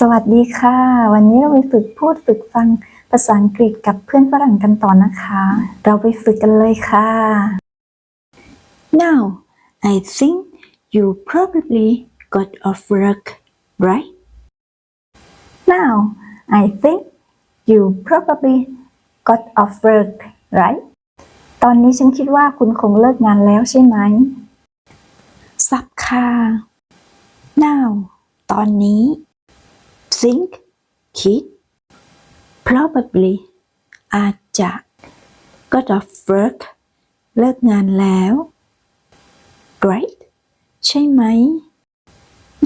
สวัสดีค่ะ วันนี้เราไปฝึกพูดฝึกฟังภาษาอังกฤษกับเพื่อนฝรั่งกันต่อนะคะ เราไปฝึกกันเลยค่ะ Now, I think you probably got off work, right? Now I think you probably got off work right ตอนนี้ฉันคิดว่าคุณคงเลิกงานแล้วใช่ไหมสับค่ะ Now ตอนนี้ think คิด probably อาจจะ got off work เลิกงานแล้ว right ใช่ไหม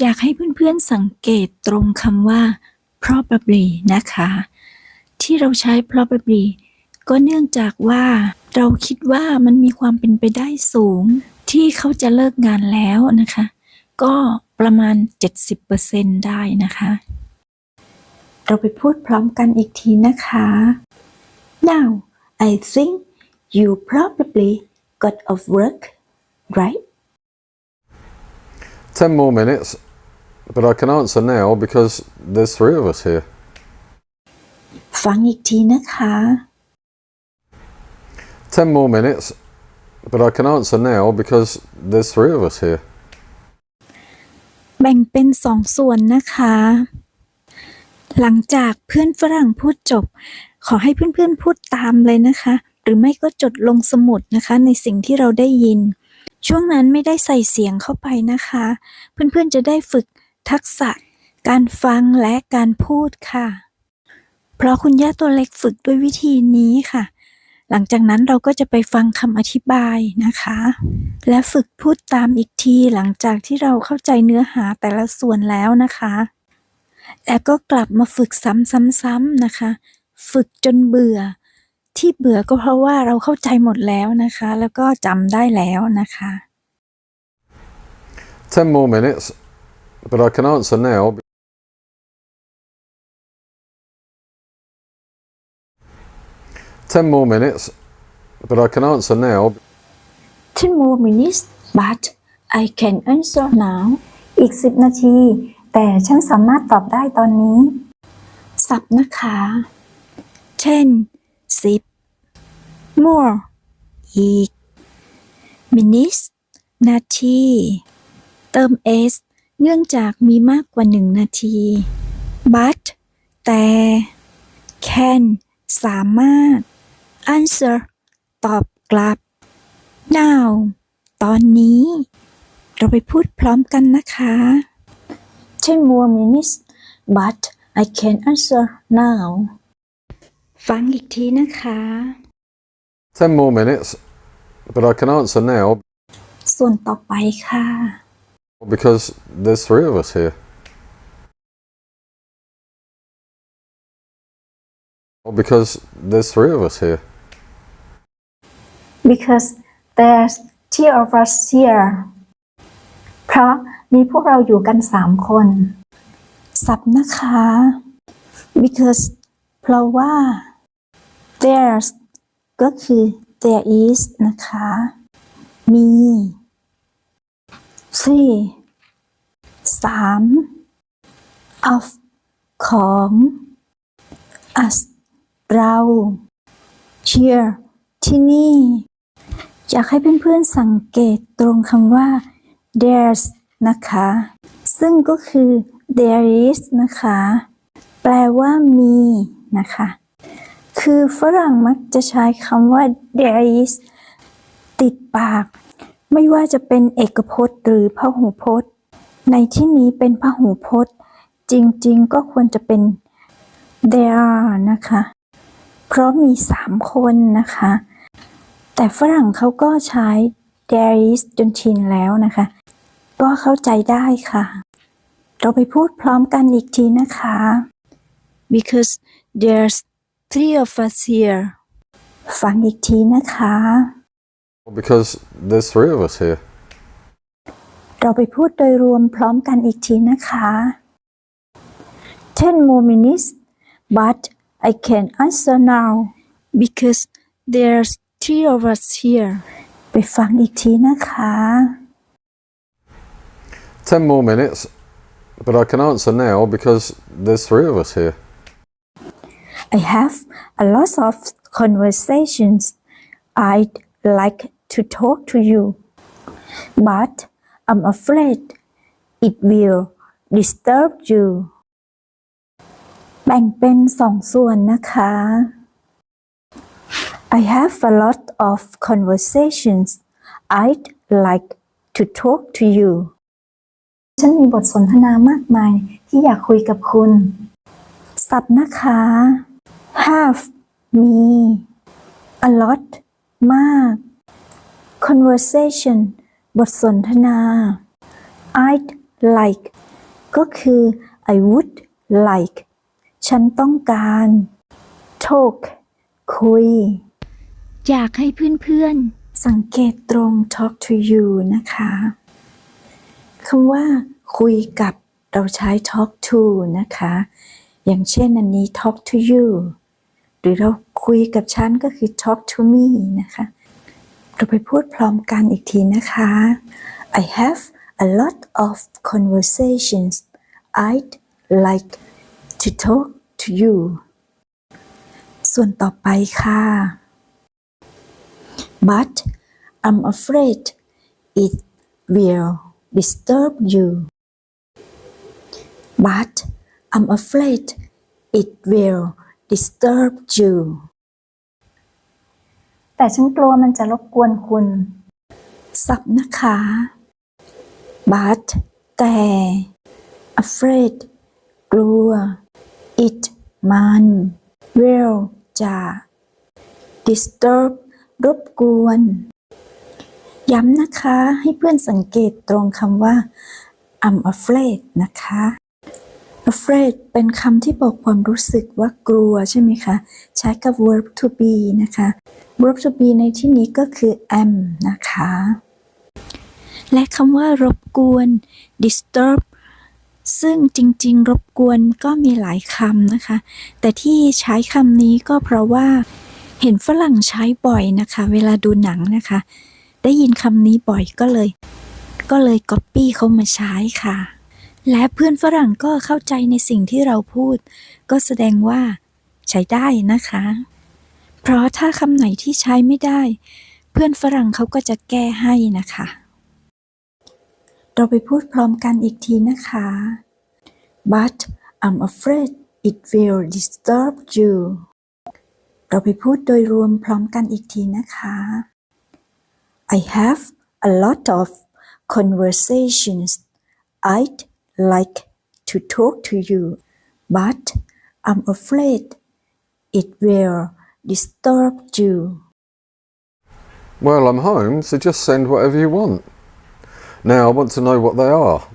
อยากให้เพื่อนๆสังเกตตรงคำว่า probably นะคะ ที่เราใช้ probably ก็เนื่องจากว่าเราคิดว่ามันมีความเป็นไปได้สูง ที่เขาจะเลิกงานแล้วนะคะ ก็ประมาณ 70%ได้นะคะ เราไปพูดพร้อมกันอีกทีนะคะ Now I think you probably got off work right Ten more minutes, but I can answer now because there's three of us here. ฟังอีกทีนะคะ Ten more minutes, but I can answer now because there's three of us here. แบ่งเป็นสองส่วนนะคะ หลังจากเพื่อนฝรั่งพูดจบ ขอให้เพื่อนๆพูดตามเลยนะคะ หรือไม่ก็จดลงสมุดนะคะ ในสิ่งที่เราได้ยิน ช่วงนั้นไม่ได้ใส่เสียงเข้าไปนะคะ เพื่อนๆจะได้ฝึกทักษะ การฟังและการพูดค่ะ เพราะคุณย่าตัวเล็กฝึกด้วยวิธีนี้ค่ะ หลังจากนั้นเราก็จะไปฟังคำอธิบายนะคะ และฝึกพูดตามอีกทีหลังจากที่เราเข้าใจเนื้อหาแต่ละส่วนแล้วนะคะ แล้วก็กลับมาฝึกซ้ำๆๆนะคะ ฝึกจนเบื่อ ที่เบื่อก็เพราะว่าเราเข้าใจหมดแล้วนะคะ แล้วก็จำได้แล้วนะคะ Ten more minutes, but I can answer now. Ten more minutes, but I can answer now 10 more minutes but I can answer now อีก 10 นาที แต่ฉันสามารถตอบได้ตอนนี้สับนะคะ10 10 more อีก minutes นาที เติม s เนื่องจากมีมากกว่า1นาที but แต่ can สามารถ answer ตอบกลับ now ตอนนี้ เราไปพูดพร้อมกันนะคะ 10 more minutes but I can answer now ฟังอีกทีนะคะ Ten more minutes, but I can answer now ส่วนต่อไปค่ะ because there's three of us here. Because there's three of us here. because there's two of us here เพราะ มีพวกเราอยู่กันสามคนสับนะคะ because เพราะว่า there's ก็คือ there is นะคะ มี three สาม of ของ us เรา here ที่นี่ อยากให้เพื่อนๆสังเกตตรงคำว่า there's นะคะ ซึ่งก็คือ there is นะคะ แปลว่ามีนะคะ คือฝรั่งมักจะใช้คำว่า there is ติดปาก ไม่ว่าจะเป็นเอกพจน์ หรือพหูพจน์ ในที่นี้เป็นพหูพจน์ จริงๆ ก็ควรจะเป็น there are นะคะ เพราะมีสามคนนะคะ แต่ฝรั่งเขาก็ใช้ there is จนชินแล้วนะคะ ก็เข้าใจได้ค่ะ เราไปพูดพร้อมกันอีกทีนะคะ because there's three of us here ฟังอีกทีนะคะ Because there's three of us here. เราไปพูดโดยรวมพร้อมกันอีกทีนะคะ 10 more minutes but I can answer now because there's three of us here ไปฟังอีกทีนะคะ Ten more minutes, but I can answer now because there's three of us here. I have a lot of conversations I'd like to talk to you, but I'm afraid it will disturb you. แบ่งเป็นสองส่วนนะคะ I have a lot of conversations I'd like to talk to you. ฉันมีบทสนทนามากมายที่อยากคุยกับคุณศัพท์นะคะ have มี a lot มาก conversation บทสนทนา I'd like ก็คือ I would like ฉันต้องการ talk คุย อยากให้เพื่อนๆ สังเกตตรง talk to you นะคะ คำว่าคุยกับเราใช้ talk to นะคะ อย่างเช่นอันนี้ talk to you หรือเราคุยกับฉันก็คือ talk to me นะคะ เราไปพูดพร้อมกันอีกทีนะคะ I have a lot of conversations I'd like to talk to you ส่วนต่อไปค่ะ but I'm afraid it will disturb you but I'm afraid it will disturb you แต่ฉันกลัวมันจะรบกวนคุณศัพท์นะคะ but แต่ afraid กลัว it มัน will จะ disturb รบกวน ย้ำนะคะให้เพื่อนสังเกตตรงคำว่า I'm afraid นะคะ afraid เป็นคำที่บอกความรู้สึกว่ากลัวใช่ไหมคะ ใช้กับ verb to be นะคะ verb to be ในที่นี้ก็คือ am นะคะ และคำว่ารบกวน disturb ซึ่งจริง ๆ รบกวนก็มีหลายคำนะคะ แต่ที่ใช้คำนี้ก็เพราะว่าเห็นฝรั่งใช้บ่อยนะคะ เวลาดูหนังนะคะ ได้ยินคำนี้บ่อยก็เลย ก็เลยก๊อปปี้เขามาใช้ค่ะ และเพื่อนฝรั่งก็เข้าใจในสิ่งที่เราพูด ก็แสดงว่า ใช้ได้นะคะ เพราะถ้าคำไหนที่ใช้ไม่ได้ เพื่อนฝรั่งเขาก็จะแก้ให้นะคะ เราไปพูดพร้อมกันอีกทีนะคะ but I'm afraid it will disturb you เราไปพูดโดยรวมพร้อมกันอีกทีนะคะ I have a lot of conversations I'd like to talk to you but I'm afraid it will disturb you Well, I'm home, so just send whatever you want. Now, I want to know what they are.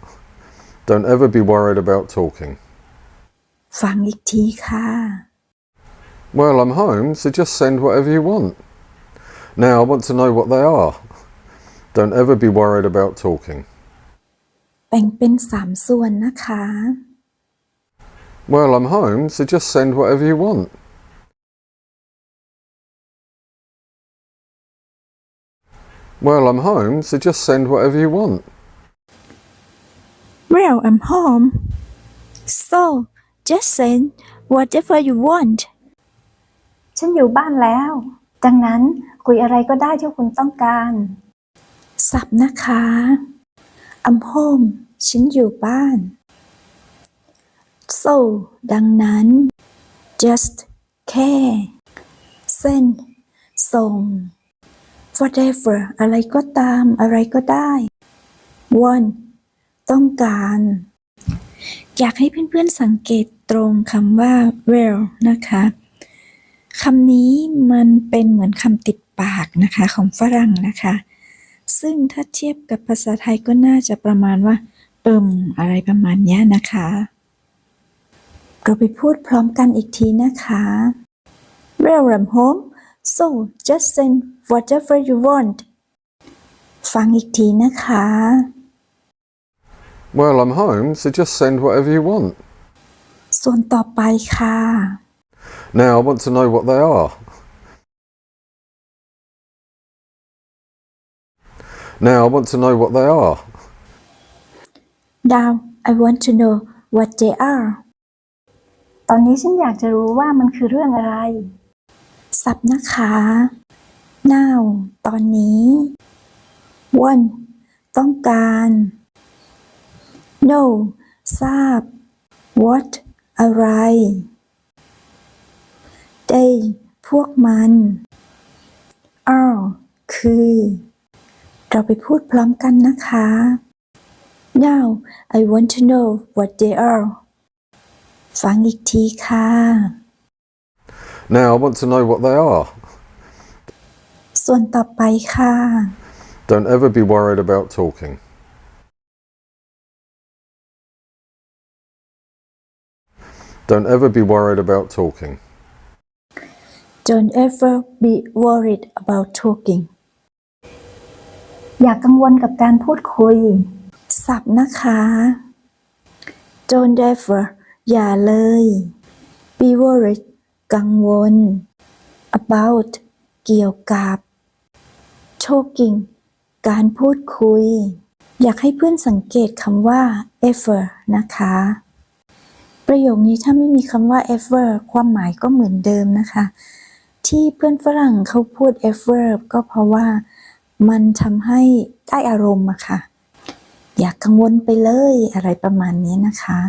Don't ever be worried about talking. ฟังอีกทีค่ะ Well, I'm home, so just send whatever you want. Now, I want to know what they are. Don't ever be worried about talking. แบ่งเป็นสามส่วนนะคะ Well, I'm home, so just send whatever you want. Well, I'm home, so just send whatever you want. Well I'm home so just send whatever you want ฉันอยู่บ้านแล้ว ดังนั้น คุยอะไรก็ได้ที่คุณต้องการ สับนะคะ I'm home ฉันอยู่บ้าน so ดังนั้น just แค่ send ส่ง whatever อะไรก็ตาม อะไรก็ได้ want ต้องการ อยากให้เพื่อนๆสังเกตตรงคำว่า well นะคะคำนี้มันเป็นเหมือนคำติด ปากนะคะของฝรั่งนะคะ ซึ่งถ้าเทียบกับภาษาไทยก็น่าจะประมาณว่า เอิมอะไรประมาณเนี้ยนะคะ เราไปพูดพร้อมกันอีกทีนะคะ Well I'm home so just send whatever you want ฟังอีกทีนะคะ Well, I'm home, so just send whatever you want. ส่วนต่อไปค่ะ Now, I want to know what they are. Now, I want to know what they are. ดาว I want to know what they are ตอนนี้ฉันอยากจะรู้ว่ามันคือเรื่องอะไร สับนะคะ now ตอนนี้ want ต้องการ know ทราบ what อะไร they พวกมัน are คือ เราไปพูดพร้อมกันนะคะ now I want to know what they are ฟังอีกทีค่ะ Now I want to know what they are. ส่วนต่อไปค่ะ Don't ever be worried about talking. Don't ever be worried about talking. Don't ever be worried about talking อย่ากกังวลกับการพูดคุยสับนะคะ Don't ever อย่าเลย Be worried กังวล About เกี่ยวกับ Talking การพูดคุย อยากให้เพื่อนสังเกตคำว่า ever นะคะ ประโยคนี้ถ้าไม่มีคำว่า ever ความหมายก็เหมือนเดิมนะคะ ที่เพื่อนฝรั่งเขาพูด ever ก็เพราะว่า มันทำให้ได้อารมณ์อะค่ะ อย่ากกังวลไปเลยอะไรประมาณนี้นะคะ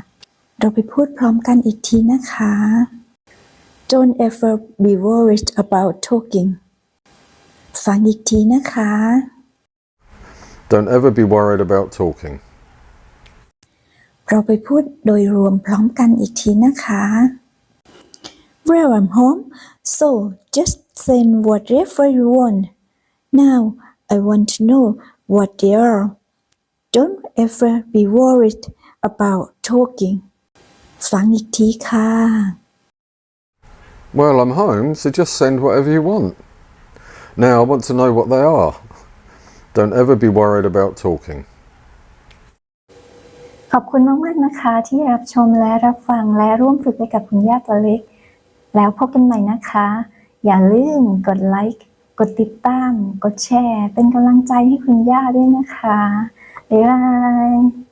เราไปพูดพร้อมกันอีกทีนะคะ Don't ever be worried about talking ฟังอีกทีนะคะ Don't ever be worried about talking. เราไปพูดโดยรวมพร้อมกันอีกทีนะคะ Well I'm home so just send whatever you want now I want to know what they are don't ever be worried about talking ฟังอีกทีค่ะ Well, I'm home, so just send whatever you want. Now I want to know what they are. Don't ever be worried about talking. ขอบคุณมาก ๆ นะคะ ที่รับชมและรับฟังและร่วมฝึกไปกับคุณย่าตัวเล็ก แล้วพบกันใหม่นะคะ อย่าลืมกดไลค์ กดติดตาม กดแชร์ เป็นกำลังใจให้คุณย่าด้วยนะคะบ๊ายบาย